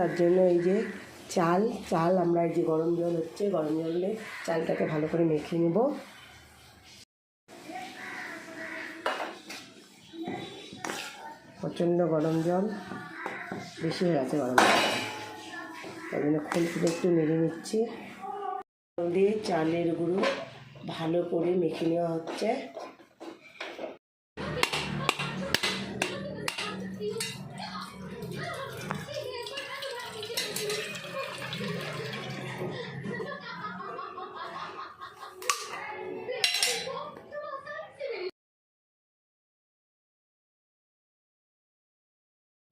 তার জন্য এই যে চাল চাল আমরা এই যে গরম জল হচ্ছে, গরম জলে চালটাকে ভালো করে মেখে নেব। প্রচণ্ড গরম জল, বেশি হয়ে গেছে গরম জল। তাই জন্য খুলতে একটু নেড়ে নিচ্ছি। দিয়ে চালের গুঁড়ো ভালো করে মেখে নেওয়া হচ্ছে।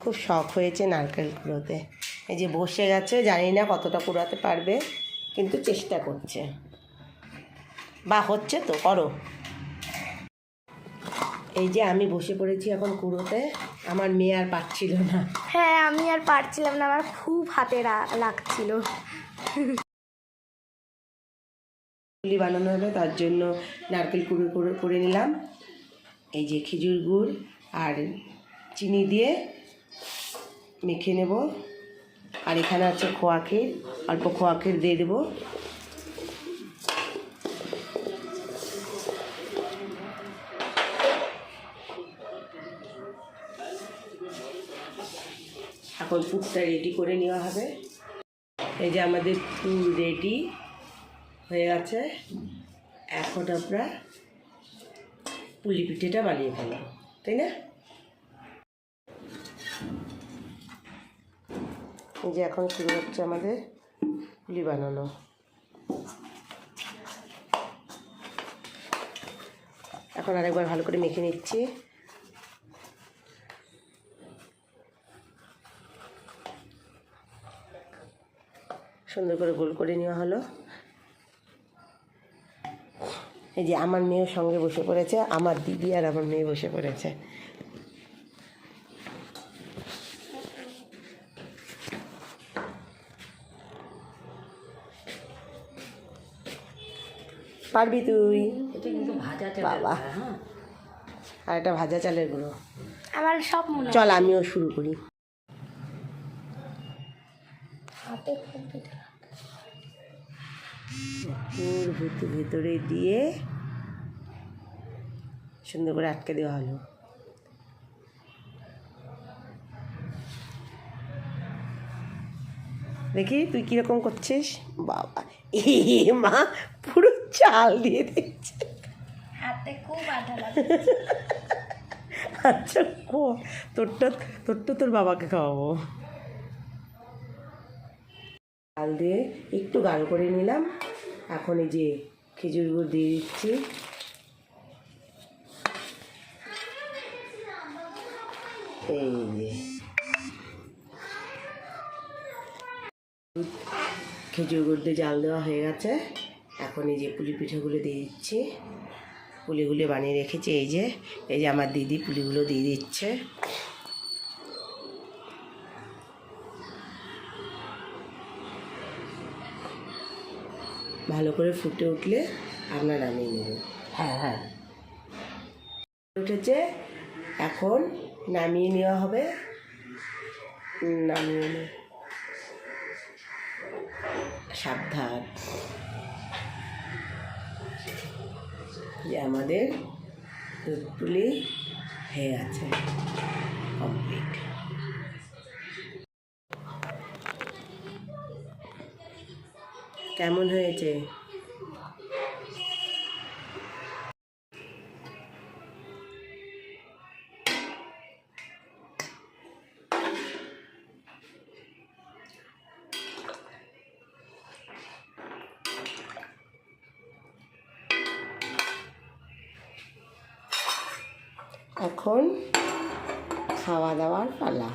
খুব শখ হয়েছে নারকেল কুড়োতে এই যে বসে গেছে জানি না কতটা কুড়াতে পারবে কিন্তু চেষ্টা করছে। বা হচ্ছে তো করো। এই যে আমি বসে পড়েছি এখন কুড়োতে আমার মেয়ে আর পারছিল না। হ্যাঁ আমি আর পারছিলাম না আমার খুব হাতে লাগছিল। পুলি বানানো হবে তার জন্য নারকেল কুড়ো করে নিলাম। এই যে খেজুর গুড় আর চিনি দিয়ে মেখে নেব। আর এখানে আছে খোয়া ক্ষীর অল্প খোয়া ক্ষীর দিয়ে দেবো। এখন পুরটা রেডি করে নেওয়া হবে। এই যে আমাদের পুর রেডি হয়ে গেছে এখন আমরা পুলি পিঠেটা বানিয়ে ফেলাম তাই না? এই যে এখন শুরু হচ্ছে আমাদের পুলি বানানো। এখন আরেকবার ভালো করে মেখে নিচ্ছি। সুন্দর করে গোল করে নেওয়া হলো। এই যে আমার মেয়ের সঙ্গে বসে পড়েছে, আমার দিদি আর আমার মেয়ে বসে পড়েছে। পারবি তুই? এটা কিন্তু ভাজা বাবা। হ্যাঁ। আর একটা ভাজা চালের গুঁড়ো। আমার সব মনে চল আমিও শুরু করি। ভেতরে ভেতরে দিয়ে সুন্দর করে আটকে দেওয়া হলো। দেখি তুই কীরকম করছিস? বাবা এ মা পুরো চাল দিয়ে দিচ্ছে। হাতে খুব আঠা লাগে। আচ্ছা কো তোরটা তোরটা তোর বাবাকে খাওয়াবো। চাল দিয়ে একটু গাঢ় করে নিলাম। এখন এই যে খেজুর গুড় দিয়ে দিচ্ছি। এই যে। খেজুর গুড় দিয়ে জাল দেওয়া হয়ে গেছে। এখন এই যে পুলি পিঠেগুলো দিয়ে দিচ্ছি। পুলিগুলো বানিয়ে রেখেছি এই যে এই যে আমার দিদি পুলিগুলো দিয়ে দিচ্ছে। ভালো করে ফুটে উঠলে আপনার নামিয়ে নেবেন হ্যাঁ হ্যাঁ। উঠেছে এখন নামিয়ে নেওয়া হবে। নামিয়ে সাবধান। যে আমাদের দুধপুলি হয়ে আছে কমপ্লিট কেমন হয়েছে? এখন খাওয়া দাওয়ার পালা।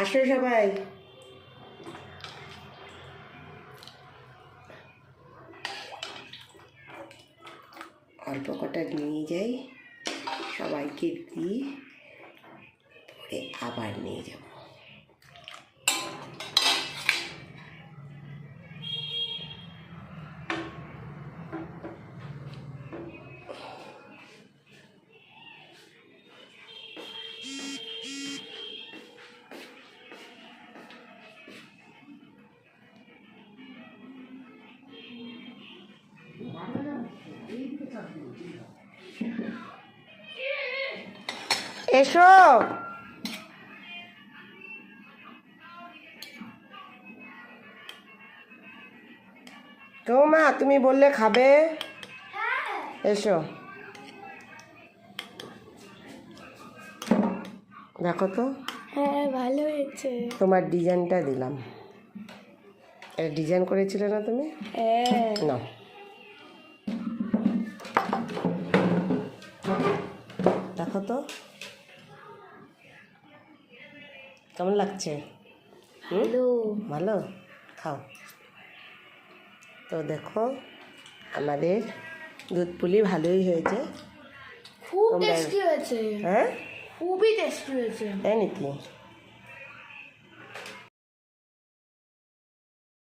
আসো সবাই। অল্প কটা নিয়ে যাই সবাইকে দিয়ে পরে আবার নিয়ে যাব। এসো। তো মা তুমি বললে খাবে? এসো। দেখো তো। হ্যাঁ ভালো হয়েছে। তোমার ডিজাইনটা দিলাম। এটা ডিজাইন করেছিলে না তুমি? হ্যাঁ। না দেখো তো। কেমন লাগছে? ভালো। খাও। তো দেখো আমাদের দুধ পুলি ভালোই হয়েছে। খুব টেস্টি হয়েছে। হ্যাঁ? খুবই টেস্টি হয়েছে। তাই নাকি?